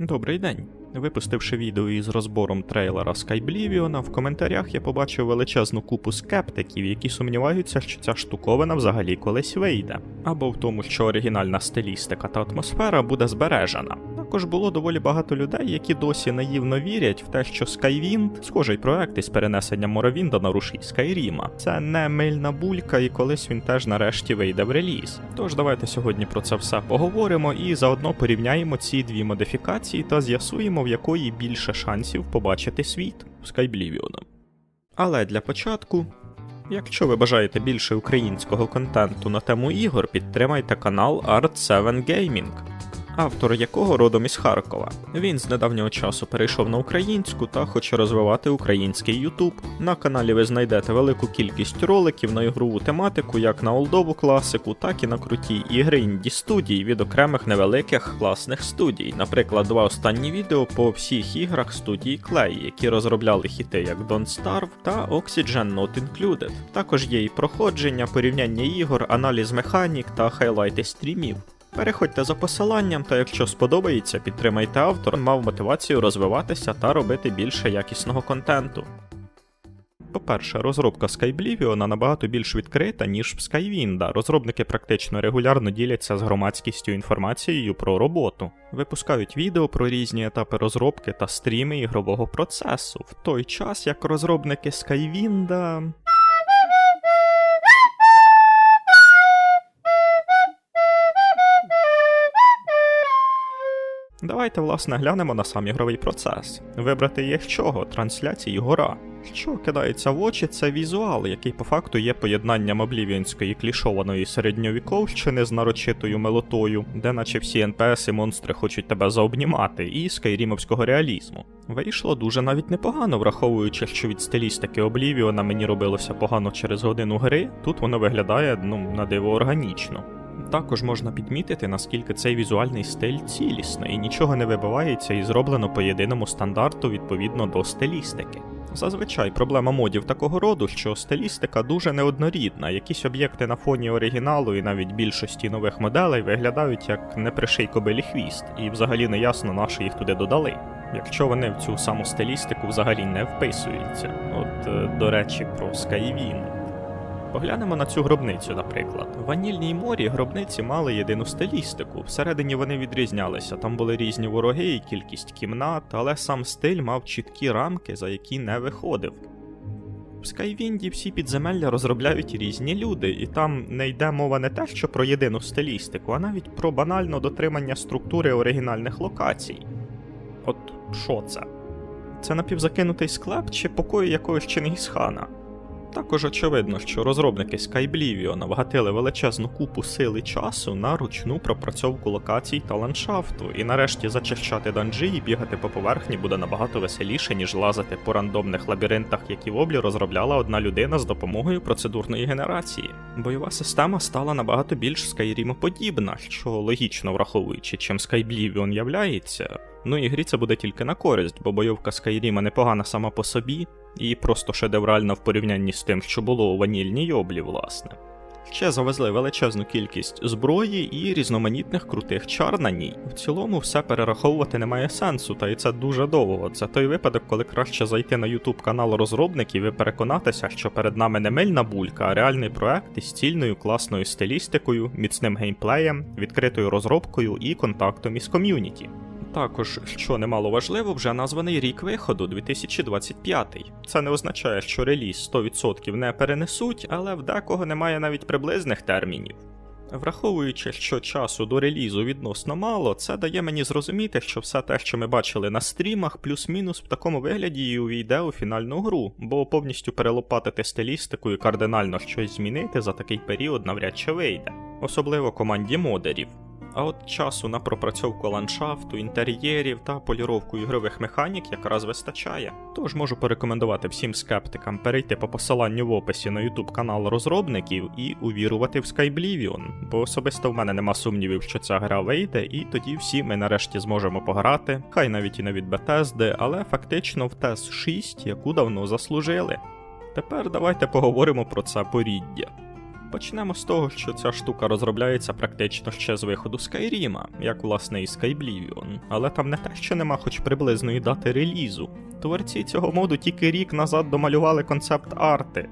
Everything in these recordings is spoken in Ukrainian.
Добрий день. Випустивши відео із розбором трейлера Skyblivion, в коментарях я побачив величезну купу скептиків, які сумніваються, що ця штуковина взагалі колись вийде, або в тому, що оригінальна стилістика та атмосфера буде збережена. Також було доволі багато людей, які досі наївно вірять в те, що Skywind – схожий проект із перенесенням Моровінда на рушій Скайріма. Це не мильна булька, і колись він теж нарешті вийде в реліз. Тож давайте сьогодні про це все поговоримо і заодно порівняємо ці дві модифікації та з'ясуємо, в якої більше шансів побачити світ Skyblivion. Але для початку. Якщо ви бажаєте більше українського контенту на тему ігор, підтримайте канал Art7 Gaming автор якого родом із Харкова. Він з недавнього часу перейшов на українську та хоче розвивати український Ютуб. На каналі ви знайдете велику кількість роликів на ігрову тематику, як на олдову класику, так і на круті ігри інді студій від окремих невеликих класних студій. Наприклад, два останні відео по всіх іграх студії Clay, які розробляли хіти як Don't Starve та Oxygen Not Included. Також є і проходження, порівняння ігор, аналіз механік та хайлайти стрімів. Переходьте за посиланням, та якщо сподобається, підтримайте автор, мав мотивацію розвиватися та робити більше якісного контенту. По-перше, розробка Skyblivion набагато більш відкрита, ніж в Skywind. Розробники практично регулярно діляться з громадськістю інформацією про роботу, випускають відео про різні етапи розробки та стріми ігрового процесу, в той час як розробники Skywind... Давайте, власне, глянемо на сам ігровий процес. Вибрати є чого, трансляції гора. Що кидається в очі, це візуал, який по факту є поєднанням облівіонської клішованої середньовіковщини з нарочитою мелотою, де наче всі НПС і монстри хочуть тебе заобнімати, і скайрімовського реалізму. Вийшло дуже навіть непогано, враховуючи, що від стилістики Облівіона мені робилося погано через годину гри, тут воно виглядає ну на диво органічно. Також можна підмітити, наскільки цей візуальний стиль цілісний і нічого не вибивається і зроблено по єдиному стандарту відповідно до стилістики. Зазвичай проблема модів такого роду, що стилістика дуже неоднорідна, якісь об'єкти на фоні оригіналу і навіть більшості нових моделей виглядають як неприший кобилі хвіст, і взагалі не ясно, на що їх туди додали. Якщо вони в цю саму стилістику взагалі не вписуються. От, е, до речі, про Skywind. Поглянемо на цю гробницю, наприклад. В ванільній морі гробниці мали єдину стилістику. Всередині вони відрізнялися, там були різні вороги і кількість кімнат, але сам стиль мав чіткі рамки, за які не виходив. В Скайвінді всі підземелля розробляють різні люди, і там не йде мова не те, що про єдину стилістику, а навіть про банально дотримання структури оригінальних локацій. От що це? Це напівзакинутий склеп чи покої якогось Чингісхана? Також очевидно, що розробники Skyblivion вгатили величезну купу сили часу на ручну пропрацьовку локацій та ландшафту, і нарешті зачищати данжі і бігати по поверхні буде набагато веселіше, ніж лазити по рандомних лабіринтах, які в облі розробляла одна людина з допомогою процедурної генерації. Бойова система стала набагато більш Skyrim-подібна, що логічно враховуючи, чим Skyblivion являється. Ну і грі це буде тільки на користь, бо бойовка Скайріма непогана сама по собі, і просто шедевральна в порівнянні з тим, що було у ванільній облі, власне. Ще завезли величезну кількість зброї і різноманітних крутих чар на ній. В цілому все перераховувати немає сенсу, та й це дуже довго. Це той випадок, коли краще зайти на YouTube канал розробників і переконатися, що перед нами не мильна булька, а реальний проект із цільною класною стилістикою, міцним геймплеєм, відкритою розробкою і контактом із ком'юніті. Також, що немало важливо, вже названий рік виходу 2025. Це не означає, що реліз 100% не перенесуть, але в декого немає навіть приблизних термінів. Враховуючи, що часу до релізу відносно мало, це дає мені зрозуміти, що все те, що ми бачили на стрімах, плюс-мінус в такому вигляді і увійде у фінальну гру, бо повністю перелопатити стилістику і кардинально щось змінити за такий період навряд чи вийде, особливо команді модерів. А от часу на пропрацьовку ландшафту, інтер'єрів та поліровку ігрових механік якраз вистачає. Тож можу порекомендувати всім скептикам перейти по посиланню в описі на YouTube канал розробників і увірувати в Skyblivion, бо особисто в мене нема сумнівів, що ця гра вийде, і тоді всі ми нарешті зможемо пограти, хай навіть і не від Bethesda, але фактично в TES 6, яку давно заслужили. Тепер давайте поговоримо про це поріддя. Почнемо з того, що ця штука розробляється практично ще з виходу Скайріма, як власне і Skyblivion, але там не те, що нема хоч приблизної дати релізу. Творці цього моду тільки рік назад домалювали концепт арти.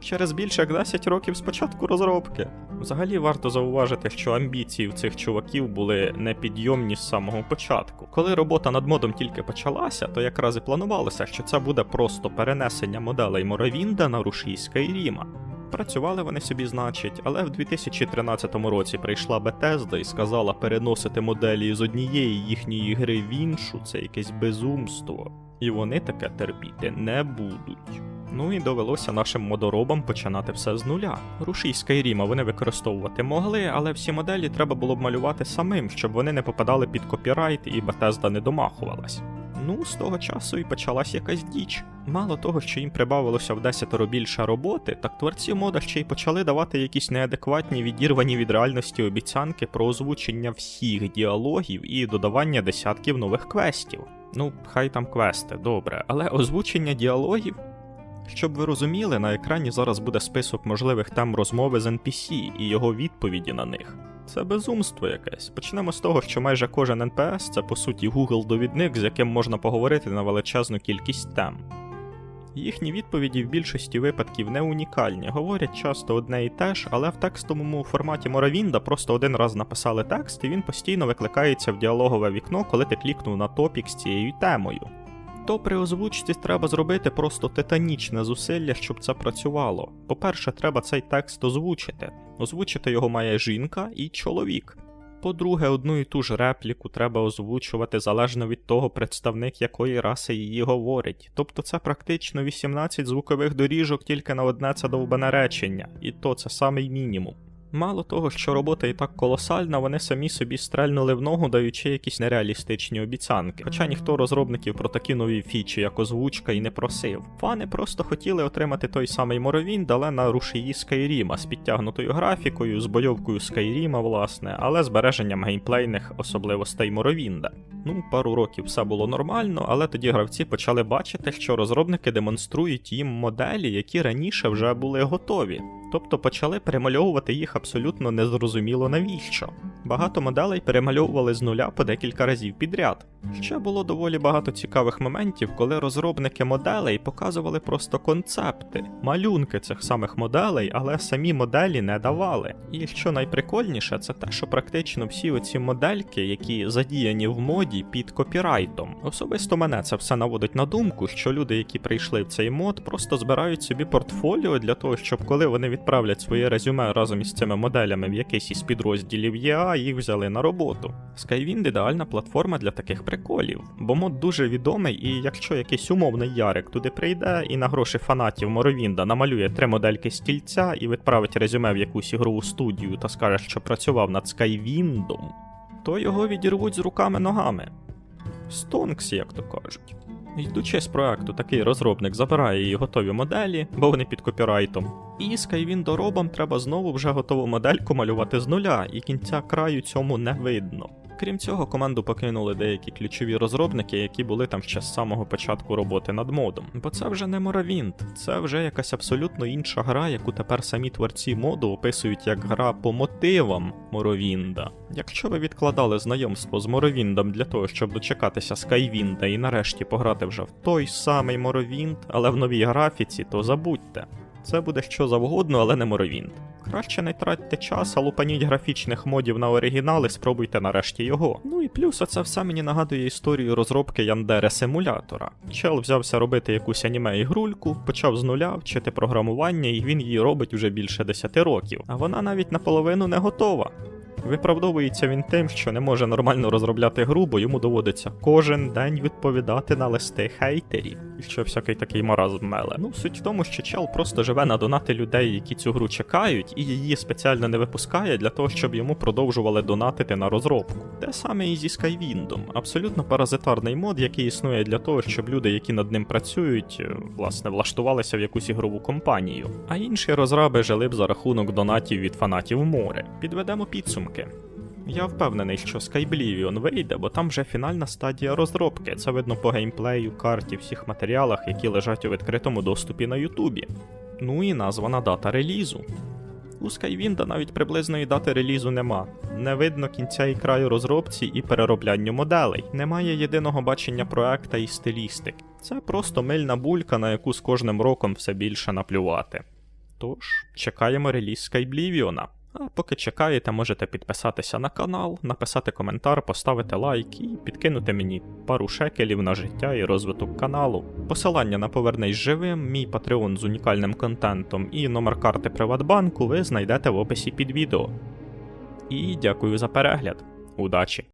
Через більше як 10 років з початку розробки. Взагалі варто зауважити, що амбіції в цих чуваків були непідйомні з самого початку. Коли робота над модом тільки почалася, то якраз і планувалося, що це буде просто перенесення моделей Моровінда на рушій Скайріма. Працювали вони собі, значить, але в 2013 році прийшла Bethesda і сказала переносити моделі з однієї їхньої гри в іншу це якесь безумство. І вони таке терпіти не будуть. Ну і довелося нашим модоробам починати все з нуля. Рушій Скайріма вони використовувати могли, але всі моделі треба було б малювати самим, щоб вони не попадали під копірайт і Bethesda не домахувалась. Ну, з того часу і почалась якась діч. Мало того, що їм прибавилося в десятеро більше роботи, так творці мода ще й почали давати якісь неадекватні відірвані від реальності обіцянки про озвучення всіх діалогів і додавання десятків нових квестів. Ну, хай там квести, добре, але озвучення діалогів. Щоб ви розуміли, на екрані зараз буде список можливих тем розмови з NPC і його відповіді на них. Це безумство якесь. Почнемо з того, що майже кожен NPS це по суті Google-довідник, з яким можна поговорити на величезну кількість тем. Їхні відповіді в більшості випадків не унікальні, говорять часто одне і те ж, але в текстовому форматі Моровінда просто один раз написали текст, і він постійно викликається в діалогове вікно, коли ти клікнув на топік з цією темою. То при озвучці треба зробити просто титанічне зусилля, щоб це працювало. По-перше, треба цей текст озвучити. Озвучити його має жінка і чоловік. По-друге, одну і ту ж репліку треба озвучувати залежно від того, представник якої раси її говорить. Тобто це практично 18 звукових доріжок тільки на одне це довбане речення, і то це самий мінімум. Мало того, що робота і так колосальна, вони самі собі стрельнули в ногу, даючи якісь нереалістичні обіцянки. Хоча ніхто розробників про такі нові фічі, як озвучка, і не просив. Фани просто хотіли отримати той самий Моровін, але на рушії Скайріма з підтягнутою графікою, з бойовкою Скайріма, власне, але збереженням геймплейних особливостей Моровінда. Ну, пару років все було нормально, але тоді гравці почали бачити, що розробники демонструють їм моделі, які раніше вже були готові. Тобто почали перемальовувати їх абсолютно незрозуміло навіщо. Багато моделей перемальовували з нуля по декілька разів підряд. Ще було доволі багато цікавих моментів, коли розробники моделей показували просто концепти, малюнки цих самих моделей, але самі моделі не давали. І що найприкольніше, це те, що практично всі оці модельки, які задіяні в моді під копірайтом. Особисто мене це все наводить на думку, що люди, які прийшли в цей мод, просто збирають собі портфоліо для того, щоб коли вони відправлять своє резюме разом із цими моделями в якийсь із підрозділів ЄА, їх взяли на роботу. Skywind ідеальна платформа для таких приколів, бо мод дуже відомий, і якщо якийсь умовний ярик туди прийде і на гроші фанатів Моровінда намалює три модельки стільця і відправить резюме в якусь ігрову студію та скаже, що працював над Skywindом, то його відірвуть з руками-ногами. Стонкс, як то кажуть. Йдучи з проекту, такий розробник забирає її готові моделі, бо вони під копірайтом. І Skywindoробам треба знову вже готову модельку малювати з нуля, і кінця краю цьому не видно. Крім цього, команду покинули деякі ключові розробники, які були там ще з самого початку роботи над модом. Бо це вже не Morrowind, це вже якась абсолютно інша гра, яку тепер самі творці моду описують як гра по мотивам Моровінда. Якщо ви відкладали знайомство з Моровіндом для того, щоб дочекатися Скайвінда і нарешті пограти вже в той самий Моровінд, але в новій графіці, то забудьте. Це буде що завгодно, але не Моровінд. Краще не тратьте час, а лупаніть графічних модів на оригінал і спробуйте нарешті його. Ну і плюс оце все мені нагадує історію розробки Яндере симулятора. Чел взявся робити якусь аніме ігрульку, почав з нуля вчити програмування, і він її робить уже більше 10 років. А вона навіть наполовину не готова. Виправдовується він тим, що не може нормально розробляти гру, бо йому доводиться кожен день відповідати на листи хейтерів, що всякий такий маразм меле. Ну, суть в тому, що чел просто живе на донати людей, які цю гру чекають, і її спеціально не випускає для того, щоб йому продовжували донатити на розробку. Те саме і зі Skywindом. Абсолютно паразитарний мод, який існує для того, щоб люди, які над ним працюють, е, власне, влаштувалися в якусь ігрову компанію. А інші розраби жили б за рахунок донатів від фанатів море. Підведемо підсумки. Я впевнений, що Skyblivion вийде, бо там вже фінальна стадія розробки. Це видно по геймплею, карті, всіх матеріалах, які лежать у відкритому доступі на Ютубі. Ну і названа дата релізу. У Skywinda навіть приблизної дати релізу нема. Не видно кінця і краю розробці і перероблянню моделей. Немає єдиного бачення проекта і стилістик. Це просто мильна булька, на яку з кожним роком все більше наплювати. Тож, чекаємо реліз Skyblivion. А поки чекаєте, можете підписатися на канал, написати коментар, поставити лайк і підкинути мені пару шекелів на життя і розвиток каналу. Посилання на Повернись живим, мій патреон з унікальним контентом і номер карти Приватбанку ви знайдете в описі під відео. І дякую за перегляд. Удачі!